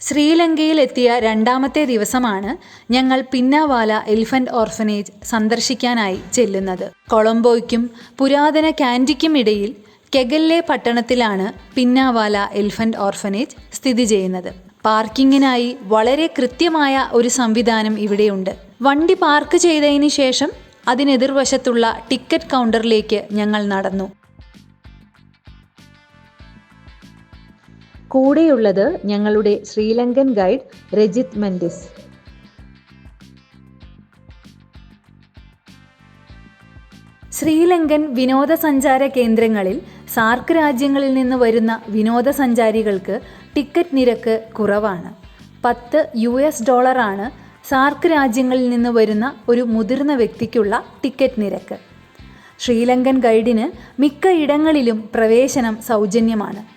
ശ്രീലങ്കയിൽ എത്തിയ രണ്ടാമത്തെ ദിവസമാണ് ഞങ്ങൾ പിന്നാവാല എലിഫന്റ് ഓർഫനേജ് സന്ദർശിക്കാനായി ചെല്ലുന്നത്. കൊളംബോയ്ക്കും പുരാതന കാൻഡിക്കും ഇടയിൽ കെഗല്ലെ പട്ടണത്തിലാണ് പിന്നാവാല എലിഫന്റ് ഓർഫനേജ് സ്ഥിതി ചെയ്യുന്നത്. പാർക്കിങ്ങിനായി വളരെ കൃത്യമായ ഒരു സംവിധാനം ഇവിടെയുണ്ട്. വണ്ടി പാർക്ക് ചെയ്തതിന് ശേഷം അതിനെതിർവശത്തുള്ള ടിക്കറ്റ് കൗണ്ടറിലേക്ക് ഞങ്ങൾ നടന്നു. കൂടെയുള്ളത് ഞങ്ങളുടെ ശ്രീലങ്കൻ ഗൈഡ് രജിത് മെൻഡിസ്. ശ്രീലങ്കൻ വിനോദസഞ്ചാര കേന്ദ്രങ്ങളിൽ സാർക്ക് രാജ്യങ്ങളിൽ നിന്ന് വരുന്ന വിനോദസഞ്ചാരികൾക്ക് ടിക്കറ്റ് നിരക്ക് കുറവാണ്. പത്ത് യു എസ് ഡോളറാണ് സാർക്ക് രാജ്യങ്ങളിൽ നിന്ന് വരുന്ന ഒരു മുതിർന്ന വ്യക്തിക്കുള്ള ടിക്കറ്റ് നിരക്ക്. ശ്രീലങ്കൻ ഗൈഡിന് മിക്ക ഇടങ്ങളിലും പ്രവേശനം സൗജന്യമാണ്.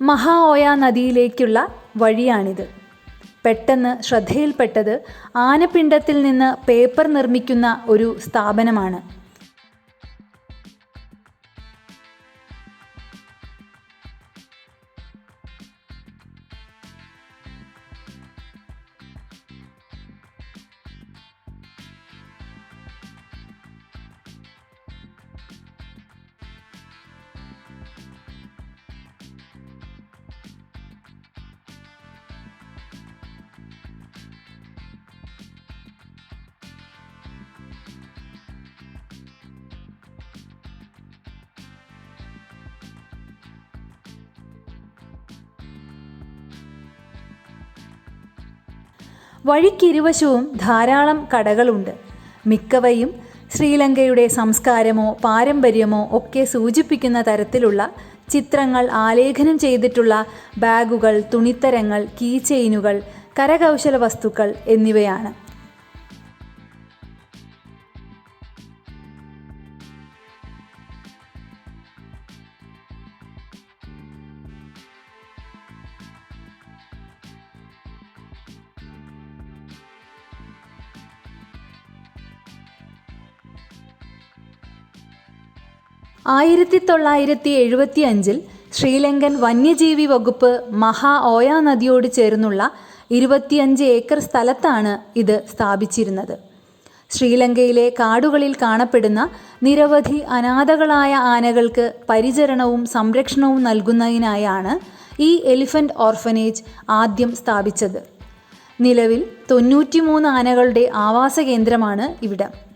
മഹാഓയ നദിയിലേക്കുള്ള വഴിയാണിത്. പെട്ടെന്ന് ശ്രദ്ധയിൽപ്പെട്ടത് ആനപ്പിണ്ടത്തിൽ നിന്ന് പേപ്പർ നിർമ്മിക്കുന്ന ഒരു സ്ഥാപനമാണ്. വഴിക്കിരുവശവും ധാരാളം കടകളുണ്ട്. മിക്കവയും ശ്രീലങ്കയുടെ സംസ്കാരമോ പാരമ്പര്യമോ ഒക്കെ സൂചിപ്പിക്കുന്ന തരത്തിലുള്ള ചിത്രങ്ങൾ ആലേഖനം ചെയ്തിട്ടുള്ള ബാഗുകൾ തുണിത്തരങ്ങൾ കീ ചെയിനുകൾ കരകൗശല വസ്തുക്കൾ എന്നിവയാണ്. ആയിരത്തി തൊള്ളായിരത്തി എഴുപത്തി അഞ്ചിൽ ശ്രീലങ്കൻ വന്യജീവി വകുപ്പ് മഹാ ഓയ നദിയോട് ചേർന്നുള്ള ഇരുപത്തിയഞ്ച് ഏക്കർ സ്ഥലത്താണ് ഇത് സ്ഥാപിച്ചിരുന്നത്. ശ്രീലങ്കയിലെ കാടുകളിൽ കാണപ്പെടുന്ന നിരവധി അനാഥകളായ ആനകൾക്ക് പരിചരണവും സംരക്ഷണവും നൽകുന്നതിനായാണ് ഈ എലിഫന്റ് ഓർഫനേജ് ആദ്യം സ്ഥാപിച്ചത്. നിലവിൽ തൊണ്ണൂറ്റിമൂന്ന് ആനകളുടെ ആവാസ കേന്ദ്രമാണ് ഇവിടം.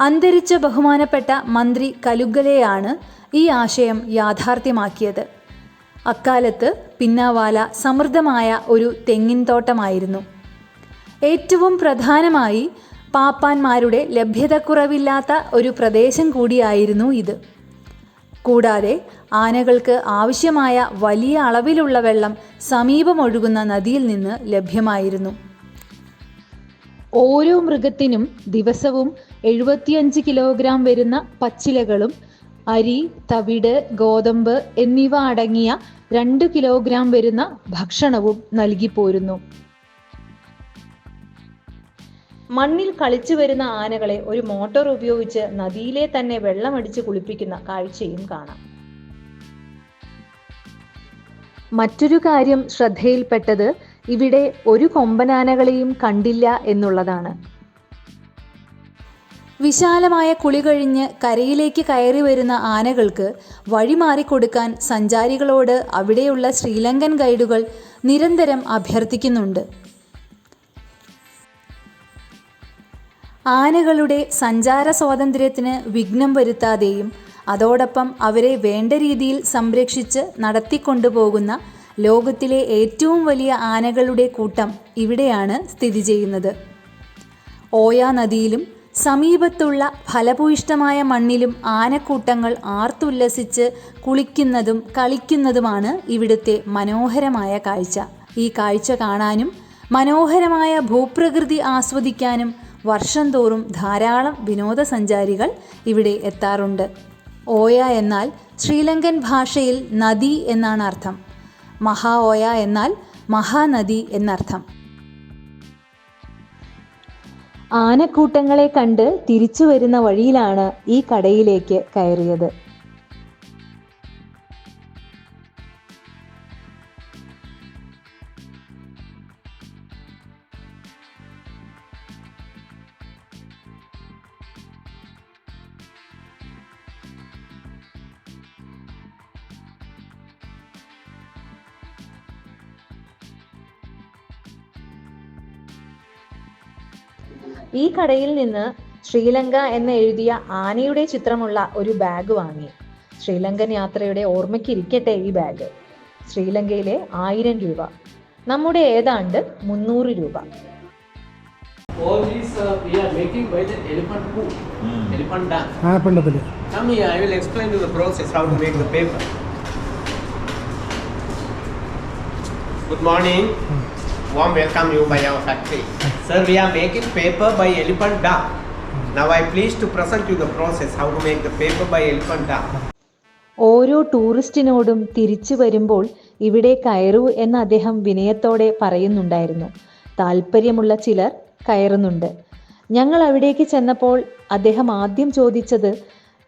അന്തരിച്ച ബഹുമാനപ്പെട്ട മന്ത്രി കലുഗലയാണ് ഈ ആശയം യാഥാർത്ഥ്യമാക്കിയത്. അക്കാലത്ത് പിന്നാവാല സമൃദ്ധമായ ഒരു തെങ്ങിൻ തോട്ടമായിരുന്നു. ഏറ്റവും പ്രധാനമായി പാപ്പാന്മാരുടെ ലഭ്യതക്കുറവില്ലാത്ത ഒരു പ്രദേശം കൂടിയായിരുന്നു ഇത്. കൂടാതെ ആനകൾക്ക് ആവശ്യമായ വലിയ അളവിലുള്ള വെള്ളം സമീപമൊഴുകുന്ന നദിയിൽ നിന്ന് ലഭ്യമായിരുന്നു. ഓരോ മൃഗത്തിനും ദിവസവും എഴുപത്തിയഞ്ച് കിലോഗ്രാം വരുന്ന പച്ചിലകളും അരി തവിട് ഗോതമ്പ് എന്നിവ അടങ്ങിയ രണ്ട് കിലോഗ്രാം വരുന്ന ഭക്ഷണവും നൽകി പോരുന്നു. മണ്ണിൽ കളിച്ചു വരുന്ന ആനകളെ ഒരു മോട്ടോർ ഉപയോഗിച്ച് നദിയിലെ തന്നെ വെള്ളമടിച്ച് കുളിപ്പിക്കുന്ന കാഴ്ചയും കാണാം. മറ്റൊരു കാര്യം ശ്രദ്ധയിൽപ്പെട്ടത് ഇവിടെ ഒരു കൊമ്പനാനകളെയും കണ്ടില്ല എന്നുള്ളതാണ്. വിശാലമായ കുളി കഴിഞ്ഞ് കരയിലേക്ക് കയറി വരുന്ന ആനകൾക്ക് വഴിമാറിക്കൊടുക്കാൻ സഞ്ചാരികളോട് അവിടെയുള്ള ശ്രീലങ്കൻ ഗൈഡുകൾ നിരന്തരം അഭ്യർത്ഥിക്കുന്നുണ്ട്. ആനകളുടെ സഞ്ചാര സ്വാതന്ത്ര്യത്തിന് വിഘ്നം വരുത്താതെയും അതോടൊപ്പം അവരെ വേണ്ട രീതിയിൽ സംരക്ഷിച്ച് നടത്തിക്കൊണ്ടുപോകുന്ന ലോകത്തിലെ ഏറ്റവും വലിയ ആനകളുടെ കൂട്ടം ഇവിടെയാണ് സ്ഥിതി ചെയ്യുന്നത്. ഓയാ നദിയിലും സമീപത്തുള്ള ഫലഭൂയിഷ്ടമായ മണ്ണിലും ആനക്കൂട്ടങ്ങൾ ആർത്തുല്ലസിച്ച് കുളിക്കുന്നതും കളിക്കുന്നതുമാണ് ഇവിടുത്തെ മനോഹരമായ കാഴ്ച. ഈ കാഴ്ച കാണാനും മനോഹരമായ ഭൂപ്രകൃതി ആസ്വദിക്കാനും വർഷം തോറും ധാരാളം വിനോദസഞ്ചാരികൾ ഇവിടെ എത്താറുണ്ട്. ഓയ എന്നാൽ ശ്രീലങ്കൻ ഭാഷയിൽ നദി എന്നാണ് അർത്ഥം. മഹാ ഓയ എന്നാൽ മഹാനദി എന്നർത്ഥം. ആനക്കൂട്ടങ്ങളെ കണ്ട് തിരിച്ചു വരുന്ന വഴിയിലാണ് ഈ കടയിലേക്ക് കയറിയത്. ഈ കടയിൽ നിന്ന് ശ്രീലങ്ക എന്ന് എഴുതിയ ആനയുടെ ചിത്രമുള്ള ഒരു ബാഗ് വാങ്ങി ശ്രീലങ്കൻ യാത്രയുടെ ഓർമ്മയ്ക്ക് ഇരിക്കട്ടെ ഈ ബാഗ് ശ്രീലങ്കയിലെ ആയിരം രൂപ നമ്മുടെ ഏതാണ്ട് മുന്നൂറ് രൂപ All these uh, we are making by the elephant poo, elephant dung. ആനപ്പിണ്ടത്തിൽ Come here, I will explain you the process how to make the paper. Good morning. Warm welcome you by our factory. Sir, we are making paper by elephant dung. Now I please to present you the process how to make the paper by elephant dung. ഓരോ ടൂറിസ്റ്റിനോടും തിരിച്ചു വരുമ്പോൾ ഇവിടെ കയറൂ എന്ന് അദ്ദേഹം വിനയത്തോടെ പറയുന്നുണ്ടായിരുന്നു താല്പര്യമുള്ള ചിലർ കയറുന്നുണ്ട് ഞങ്ങൾ അവിടേക്ക് ചെന്നപ്പോൾ അദ്ദേഹം ആദ്യം ചോദിച്ചത്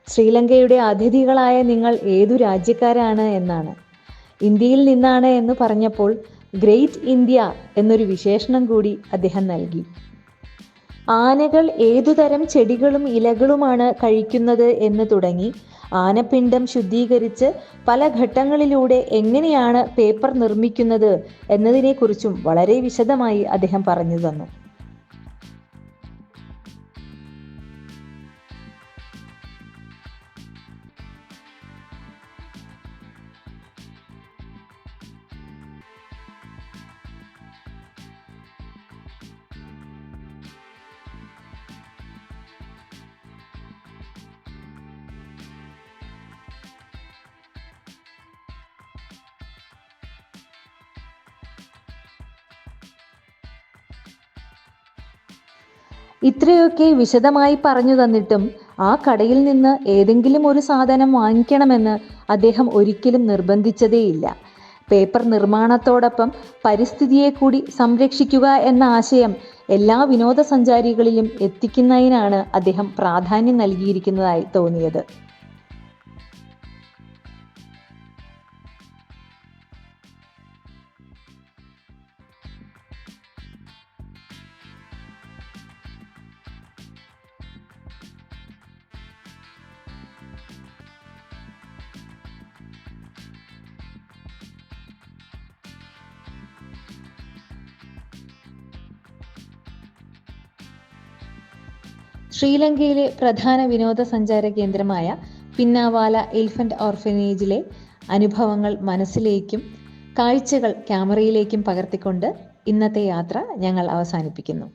ശ്രീലങ്കയുടെ അതിഥികളായ നിങ്ങൾ ഏതു രാജ്യക്കാരാണ് എന്നാണ് ഇന്ത്യയിൽ നിന്നാണ് എന്ന് പറഞ്ഞപ്പോൾ ഗ്രേറ്റ് ഇന്ത്യ എന്നൊരു വിശേഷണം കൂടി അദ്ദേഹം നൽകി. ആനകൾ ഏതുതരം ചെടികളും ഇലകളുമാണ് കഴിക്കുന്നത് എന്ന് തുടങ്ങി. ആനപ്പിണ്ടം ശുദ്ധീകരിച്ച് പല ഘട്ടങ്ങളിലൂടെ എങ്ങനെയാണ് പേപ്പർ നിർമ്മിക്കുന്നത് എന്നതിനെക്കുറിച്ചും വളരെ വിശദമായി അദ്ദേഹം പറഞ്ഞു തന്നു. ഇത്രയൊക്കെ വിശദമായി പറഞ്ഞു തന്നിട്ടും ആ കടയിൽ നിന്ന് ഏതെങ്കിലും ഒരു സാധനം വാങ്ങിക്കണമെന്ന് അദ്ദേഹം ഒരിക്കലും നിർബന്ധിച്ചതേയില്ല. പേപ്പർ നിർമ്മാണത്തോടൊപ്പം പരിസ്ഥിതിയെ കൂടി സംരക്ഷിക്കുക എന്ന ആശയം എല്ലാ വിനോദസഞ്ചാരികളിലും എത്തിക്കുന്നതിനാണ് അദ്ദേഹം പ്രാധാന്യം നൽകിയിരിക്കുന്നതായി തോന്നിയത്. ശ്രീലങ്കയിലെ പ്രധാന വിനോദസഞ്ചാര കേന്ദ്രമായ പിന്നാവാല എലിഫന്റ് ഓർഫനേജിലെ അനുഭവങ്ങൾ മനസ്സിലേക്കും കാഴ്ചകൾ ക്യാമറയിലേക്കും പകർത്തിക്കൊണ്ട് ഇന്നത്തെ യാത്ര ഞങ്ങൾ അവസാനിപ്പിക്കുന്നു.